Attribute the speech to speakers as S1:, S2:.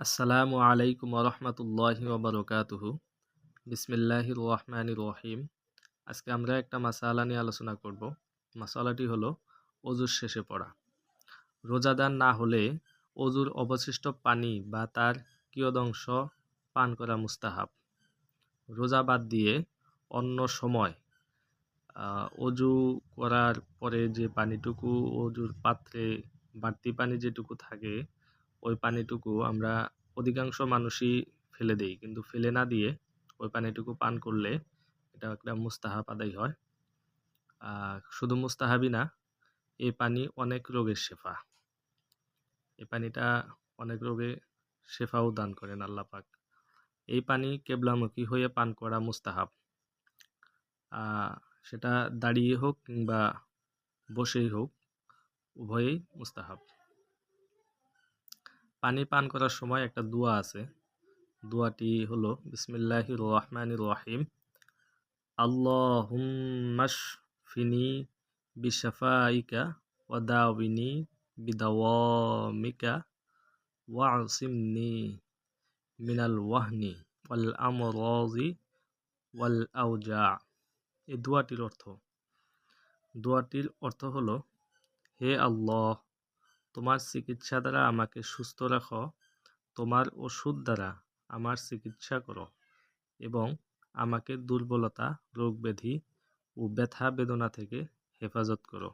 S1: আসসালামু আলাইকুম রহমতুল্লাহি ওবরকাতুহু বিসমিল্লাহির রহমানির রহিম। আজকে আমরা একটা মাসালা নিয়ে আলোচনা করব। মাসালাটি হলো অজুর শেষে পড়া। রোজাদার না হলে অজুর অবশিষ্ট পানি বা তার কিয়দংশ পান করা মুস্তাহাব। রোজা বাদ দিয়ে অন্য সময় অজু করার পরে যে পানিটুকু অজুর পাত্রে বাড়তি পানি যেটুকু থাকে ওই পানিটুকু আমরা অধিকাংশ মানুষই ফেলে দেই। কিন্তু ফেলে না দিয়ে ওই পানিটুকু পান করলে এটা একটা মুস্তাহাব আদায় হয়। শুধু মুস্তাহাবই না এই পানি অনেক রোগের শেফা। এই পানিটা অনেক রোগে শেফাও দান করেন আল্লাহ পাক। এই পানি কেবলামুখী হয়ে পান করা মুস্তাহাব। সেটা দাঁড়িয়ে হোক কিংবা বসেই হোক, উভয়েই মুস্তাহাব। পানি পান করার সময় একটা দোয়া আছে। দোয়াটি হলো বিসমিল্লাহ রহমান রহিম। আল্লাহুম্মাশ ফিনি বিশাফাইকা ওয়াদাউিনি বিদাওয়ামিকা ওয়াসিমনি মিনাল ওয়াহনি ওয়াল আমরাজি ওয়াল আউজা এই দোয়াটির অর্থ। দোয়াটির অর্থ হলো, হে আল্লাহ তোমার চিকিৎসা দ্বারা আমাকে সুস্থ রাখো, তোমার ওষুধ দ্বারা আমার চিকিৎসা করো এবং আমাকে দুর্বলতা রোগ ব্যাধি ও ব্যথা বেদনা থেকে হেফাজত করো।